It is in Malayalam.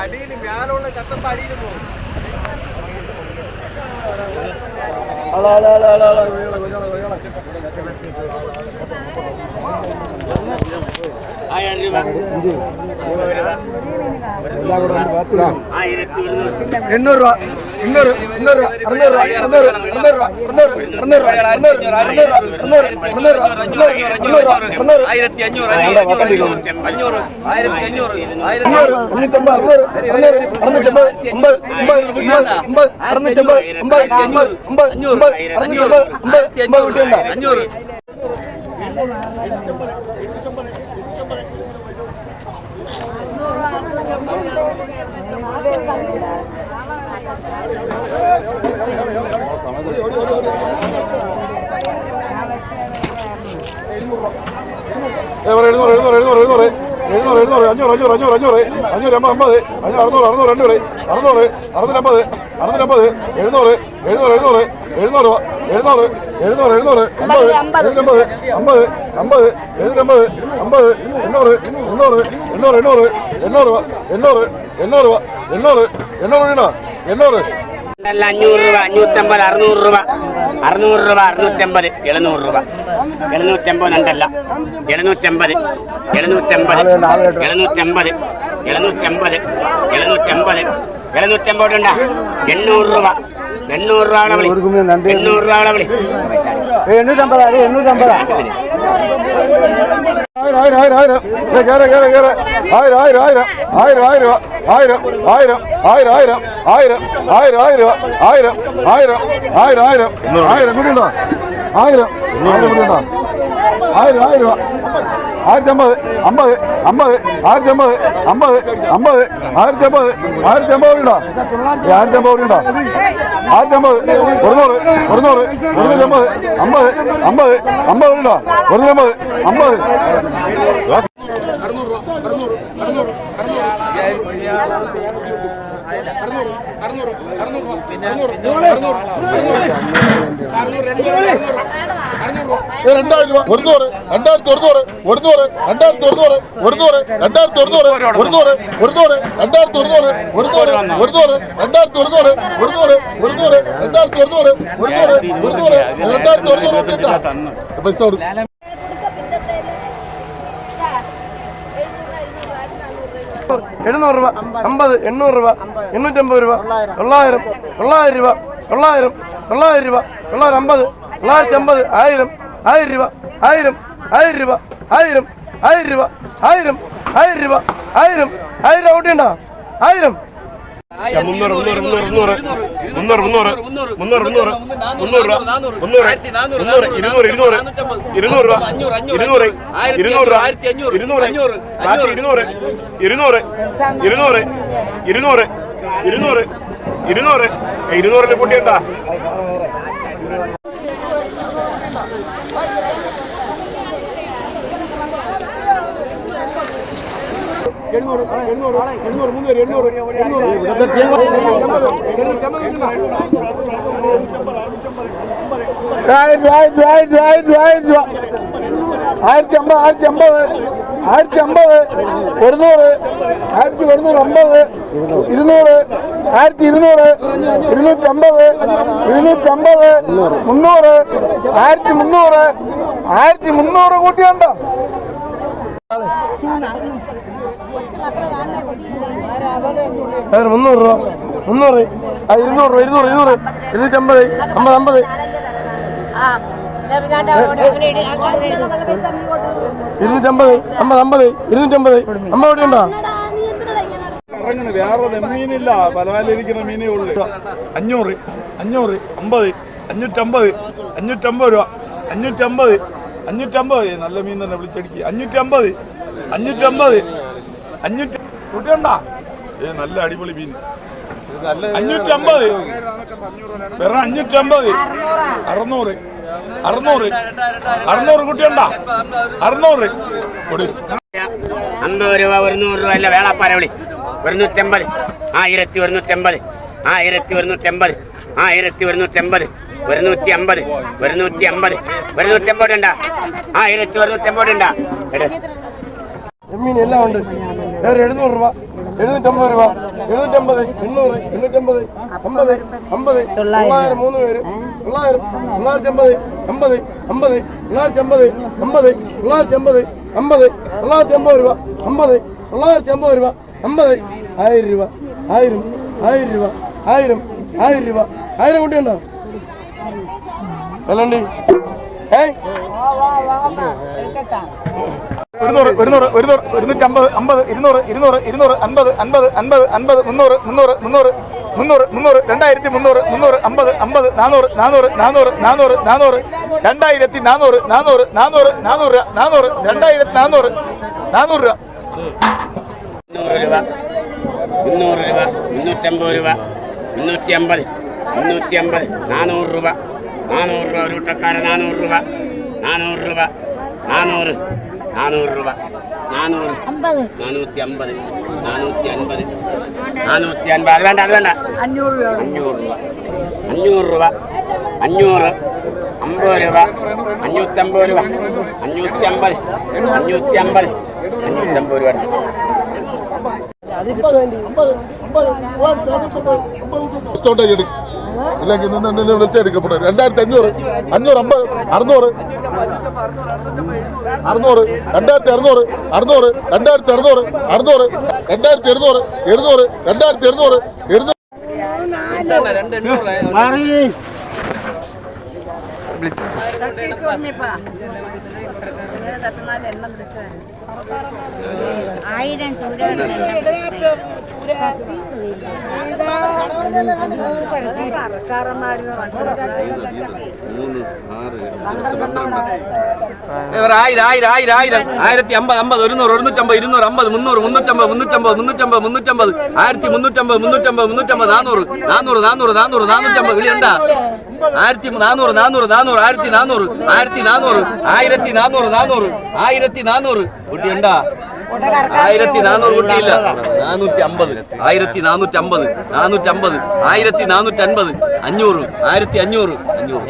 അടിയിൽ മേലുള്ള അടിയിൽ പോകും. എണ്ണൂറ് രൂപ. എണ്ണൂറ് എണ്ണൂറ് രൂപ അറുന്നൂറ് രൂപ അറുന്നൂറ് അറുന്നൂറ് രൂപ അറുന്നൂറ് അറുന്നൂറ് രൂപ അറുന്നൂറ് അറുന്നൂറ് അറുന്നൂറ് അറുന്നൂറ് അറുന്നൂറ് അറുന്നൂറ് അറുന്നൂറ് ആയിരത്തി അഞ്ഞൂറ് അഞ്ഞൂറ് ആയിരത്തി അഞ്ഞൂറ് അഞ്ഞൂറ് അഞ്ഞൂറ്റമ്പത് അറുന്നൂറ് അറുന്നൂറ് അറുന്നൂറ്റമ്പത് ഒമ്പത് ഒമ്പത് ഒമ്പത് ഒമ്പത് അറുന്നൂറ്റമ്പത് ഒമ്പത് ഒമ്പത് ഒമ്പത് ഒമ്പത് അറുന്നൂറ്റമ്പത് ഒമ്പത് ഒമ്പത് കുട്ടിയുണ്ടോ അഞ്ഞൂറ് എഴുന്നൂറ് എഴുന്നൂറ് എഴുന്നൂറ് എഴുന്നൂറ് എഴുന്നൂറ് എഴുന്നൂറ് അഞ്ഞൂറ് അഞ്ഞൂറ് അഞ്ഞൂറ് അഞ്ഞൂറ് അഞ്ഞൂറ് അമ്പത് അമ്പത് അഞ്ഞൂറ് അറുന്നൂറ് അറുന്നൂറ് രണ്ട് കൂടെ അറുന്നൂറ് അറുന്നൂറ്റമ്പത് അറുന്നൂറ്റമ്പത് എഴുന്നൂറ് എഴുന്നൂറ് എഴുന്നൂറ് എഴുന്നൂറ് രൂപ എഴുന്നൂറ് എഴുന്നൂറ് എഴുന്നൂറ് അമ്പത് എഴുന്നൂറ്റമ്പത് അമ്പത് അമ്പത് എഴുന്നൂറ്റമ്പത് അമ്പത് എണ്ണൂറ് എണ്ണൂറ് എണ്ണൂറ് എണ്ണൂറ് എണ്ണൂറ് രൂപ എണ്ണൂറ് എണ്ണൂറ് രൂപ എണ്ണൂറ് എണ്ണൂറ് വീണ എണ്ണൂറ്. അല്ല അഞ്ഞൂറ് രൂപ അഞ്ഞൂറ്റമ്പത് അറുന്നൂറ് രൂപ. അറുന്നൂറ് രൂപ അറുന്നൂറ്റമ്പത് എഴുന്നൂറ് രൂപ. എഴുന്നൂറ്റമ്പത് രണ്ടല്ല. എഴുന്നൂറ്റമ്പത് എഴുന്നൂറ്റമ്പത് എഴുന്നൂറ്റമ്പത് എഴുന്നൂറ്റമ്പത് എഴുന്നൂറ്റമ്പത്. എഴുന്നൂറ്റമ്പത് ഉണ്ടാ? എണ്ണൂറ് രൂപ. എണ്ണൂറ് രൂപ വിളി. എണ്ണൂറ് രൂപ വിളി. എണ്ണൂറ്റമ്പതാ എണ്ണൂറ്റമ്പതാ. hayır hayır hayır. Gel gel gel gel. Hayır hayır hayır. Hayır hayır. Hayır hayır. Hayır hayır. Hayır hayır hayır. Hayır hayır. Hayır hayır. Hayır burada. Hayır. Hayır burada. ആയിരം ആയിരം രൂപ. ആയിരത്തമ്പത് അമ്പത് അമ്പത് ആയിരത്തമ്പത് അമ്പത് അമ്പത് ആയിരത്തമ്പത് ആയിരത്തമ്പത് രൂപ ആയിരത്തമ്പത് രൂപ ആയിരത്തമ്പത് ഒരുന്നൂറ് ഒരുന്നൂറ് ഒരുന്നൂറ്റമ്പത് അമ്പത് അമ്പത് അമ്പത് രൂപ ഒരുന്നൂറ്റമ്പത് അമ്പത്. അറുന്നൂറ്. രണ്ടായിരം രൂപ ഒരു നൂറ് രണ്ടായിരത്തി ഒരു നൂറ് ഒരു നൂറ് രണ്ടായിരത്തി ഒരു നൂറ് ഒരു നൂറ് രണ്ടായിരത്തി ഒരു നൂറ് ഒരു നൂറ് ഒരു നൂറ് രണ്ടായിരത്തി ഒരു നൂറ് ഒരു നൂറ് ഒരു നൂറ് പൈസ എഴുന്നൂറ് രൂപ അമ്പത് എണ്ണൂറ് രൂപ എണ്ണൂറ്റമ്പത് രൂപ തൊള്ളായിരം തൊള്ളായിരം രൂപ തൊള്ളായിരം തൊള്ളായിരം രൂപ തൊള്ളായിരം അമ്പത് തൊള്ളായിരത്തി അമ്പത് ആയിരം ആയിരം രൂപ ആയിരം ആയിരം രൂപ ആയിരം ആയിരം രൂപ ആയിരം ആയിരം രൂപ ആയിരം ആയിരം രൂപ കൂട്ടിയുണ്ടോ ആയിരം മുന്നൂറ് മുന്നൂറ് മുന്നൂറ് മുന്നൂറ് മുന്നൂറ് മുന്നൂറ് മുന്നൂറ് മുന്നൂറ് മുന്നൂറ് രൂപ മുന്നൂറ് മുന്നൂറ് ഇരുന്നൂറ് ഇരുന്നൂറ് ഇരുന്നൂറ് രൂപ ഇരുന്നൂറ് ഇരുന്നൂറ് രൂപ ഇരുന്നൂറ് ഇരുന്നൂറ് ഇരുന്നൂറ് ഇരുന്നൂറ് ഇരുന്നൂറ് ഇരുന്നൂറ് ഇരുന്നൂറ് ഇരുന്നൂറിൽ കൂട്ടിയണ്ടാ ആയിരത്തി അമ്പത് ആയിരത്തി അമ്പത് ആയിരത്തി അമ്പത് ഒരുന്നൂറ് ആയിരത്തി ഒരുന്നൂറ് അമ്പത് ഇരുന്നൂറ് ആയിരത്തി ഇരുന്നൂറ് ഇരുന്നൂറ്റമ്പത് ഇരുന്നൂറ്റമ്പത് മുന്നൂറ് ആയിരത്തി മുന്നൂറ് ആയിരത്തി മുന്നൂറ് കൂട്ടിയുണ്ടോ? മുന്നൂറ് രൂപ. മുന്നൂറ്. ആ ഇരുന്നൂറ് രൂപ ഇരുന്നൂറ് ഇരുന്നൂറ്. ഇരുന്നൂറ്റമ്പത് അമ്പത് അമ്പത്. ഇരുന്നൂറ്റമ്പത് അമ്പത് അമ്പത്. ഇരുന്നൂറ്റമ്പത്. അമ്പത് ഉണ്ടോ? വേറെ മീനില്ല. പല പല ഇരിക്കുന്ന മീനേ ഉള്ളു. അഞ്ഞൂറ് അഞ്ഞൂറ് അമ്പത് അഞ്ഞൂറ്റമ്പത് അഞ്ഞൂറ്റമ്പത് രൂപ. അഞ്ഞൂറ്റമ്പത് അഞ്ഞൂറ്റമ്പത്. നല്ല മീൻ തന്നെ വിളിച്ചടിക്കുക അഞ്ഞൂറ്റമ്പത് അഞ്ഞൂറ്റമ്പത്. അഞ്ഞൂറ്റി ഏ നല്ല അടിപൊളി മീൻ. അഞ്ഞൂറ്റമ്പത്. വേറെ അഞ്ഞൂറ്റമ്പത്. അറുന്നൂറ്. അറുന്നൂറ്. അറുന്നൂറ് കുട്ടിയുണ്ടാ അറുന്നൂറ്. അമ്പത് രൂപ ഒരുന്നൂറ് രൂപ അല്ല വേളാപ്പാര വിളി. ഒരുന്നൂറ്റമ്പത്. ആയിരത്തി ഒരുന്നൂറ്റമ്പത്. ആയിരത്തി ഒരുന്നൂറ്റമ്പത്. ആയിരത്തി ഒരുന്നൂറ്റമ്പത്. ഒരുന്നൂറ്റി അമ്പത് ഒരുന്നൂറ്റി അമ്പത് ഒരുന്നൂറ്റി അമ്പത് ഉണ്ടാ ആയിരത്തി ഒരുന്നൂറ്റി അമ്പത് ഉണ്ടാ ചെമ്മീൻ എല്ലാം ഉണ്ട്. വേറെ എഴുന്നൂറ് രൂപ എഴുന്നൂറ്റമ്പത് രൂപ എഴുന്നൂറ്റമ്പത് എണ്ണൂറ് എണ്ണൂറ്റമ്പത് അമ്പത് അമ്പത് തൊള്ളായിരം മൂന്ന് പേര്. തൊള്ളായിരം തൊള്ളായിരത്തി അമ്പത് അമ്പത് അമ്പത് തൊള്ളായിരത്തി അമ്പത് അമ്പത് തൊള്ളായിരത്തി അമ്പത് അമ്പത് തൊള്ളായിരത്തി അമ്പത് രൂപ അമ്പത് തൊള്ളായിരത്തി അമ്പത് രൂപ അമ്പത് ആയിരം രൂപ ആയിരം ആയിരം രൂപ ആയിരം ആയിരം രൂപ ആയിരം കൂട്ടി ഉണ്ടോ? അല്ലണ്ടി ഏയ്. ഒരുന്നൂറ് ഒരുന്നൂറ് ഒരുന്നൂറ് ഒരുന്നൂറ്റമ്പത് അമ്പത് ഇരുന്നൂറ് ഇരുന്നൂറ് ഇരുന്നൂറ് അൻപത് അൻപത് അൻപത് അൻപത് മുന്നൂറ് മുന്നൂറ് മുന്നൂറ് മുന്നൂറ് മുന്നൂറ് രണ്ടായിരത്തി മുന്നൂറ് മുന്നൂറ് അമ്പത് അമ്പത് നാനൂറ് നാനൂറ് നാനൂറ് നാനൂറ് നാനൂറ് രണ്ടായിരത്തി നാനൂറ് നാനൂറ് നാനൂറ് നാനൂറ് രൂപ നാനൂറ് രണ്ടായിരത്തി നാനൂറ് നാനൂറ് രൂപ. മുന്നൂറ് രൂപ മുന്നൂറ് രൂപ മുന്നൂറ്റമ്പത് രൂപ മുന്നൂറ്റി അമ്പത് മുന്നൂറ്റി അമ്പത് നാനൂറ് രൂപ നാനൂറ് രൂപ ഒരു കൂട്ടക്കാരൻ നാനൂറ് രൂപ നാനൂറ് രൂപ നാനൂറ്. നാനൂറ് രൂപ. നാനൂറ്. നാനൂറ്റി അമ്പത്. നാനൂറ്റി അൻപത് നാനൂറ്റി അൻപത് അത് വേണ്ട അത് വേണ്ട. അഞ്ഞൂറ് രൂപ. അഞ്ഞൂറ് രൂപ. അഞ്ഞൂറ് അമ്പത് രൂപ. അഞ്ഞൂറ്റമ്പത് രൂപ. അഞ്ഞൂറ്റി അമ്പത് അഞ്ഞൂറ്റി അമ്പത് അഞ്ഞൂറ്റമ്പത് രൂപ ഡിസ്കൗണ്ട് എടുക്കും. ഇല്ലെങ്കിൽ നിന്ന് നിന്ന് വിളിച്ചെടുക്കപ്പെടും രണ്ടായിരത്തി അഞ്ഞൂറ്. അഞ്ഞൂറ് അമ്പത്. അറുന്നൂറ്. അറുന്നൂറ് രണ്ടായിരത്തി അറുന്നൂറ് അറുന്നൂറ് രണ്ടായിരത്തി അറുന്നൂറ് അറുന്നൂറ് രണ്ടായിരത്തി എഴുന്നൂറ് എഴുന്നൂറ് രണ്ടായിരത്തി എഴുന്നൂറ് എഴുന്നൂറ്. ആയിരം ചൂടാണ് ആയിരം ആയിരം ആയിരം ആയിരം. ആയിരത്തി അമ്പത് അമ്പത് ഒരുന്നൂറ് ഒരുന്നൂറ്റമ്പത് ഇരുന്നൂറ് അമ്പത് മുന്നൂറ് മുന്നൂറ്റമ്പത് മുന്നൂറ്റമ്പത് മുന്നൂറ്റമ്പത് മുന്നൂറ്റമ്പത്. ആയിരത്തി മുന്നൂറ്റമ്പത് മുന്നൂറ്റമ്പത് മുന്നൂറ്റമ്പത് നാനൂറ് നാനൂറ് നാനൂറ് നാനൂറ് നാനൂറ്റമ്പത് വിളിയുണ്ടാ ആയിരത്തി നാനൂറ് നാനൂറ് നാനൂറ് ആയിരത്തി നാനൂറ് ആയിരത്തി നാനൂറ് ആയിരത്തി നാനൂറ് നാനൂറ് ആയിരത്തി നാനൂറ് കുട്ടിയുണ്ടാ ആയിരത്തി നാനൂറ് കുട്ടിയില്ല. നാനൂറ്റി അമ്പത് ആയിരത്തി നാനൂറ്റി അമ്പത് നാനൂറ്റി അമ്പത് ആയിരത്തി നാനൂറ്റി അൻപത് അഞ്ഞൂറ്. ആയിരത്തി അഞ്ഞൂറ്. അഞ്ഞൂറ്.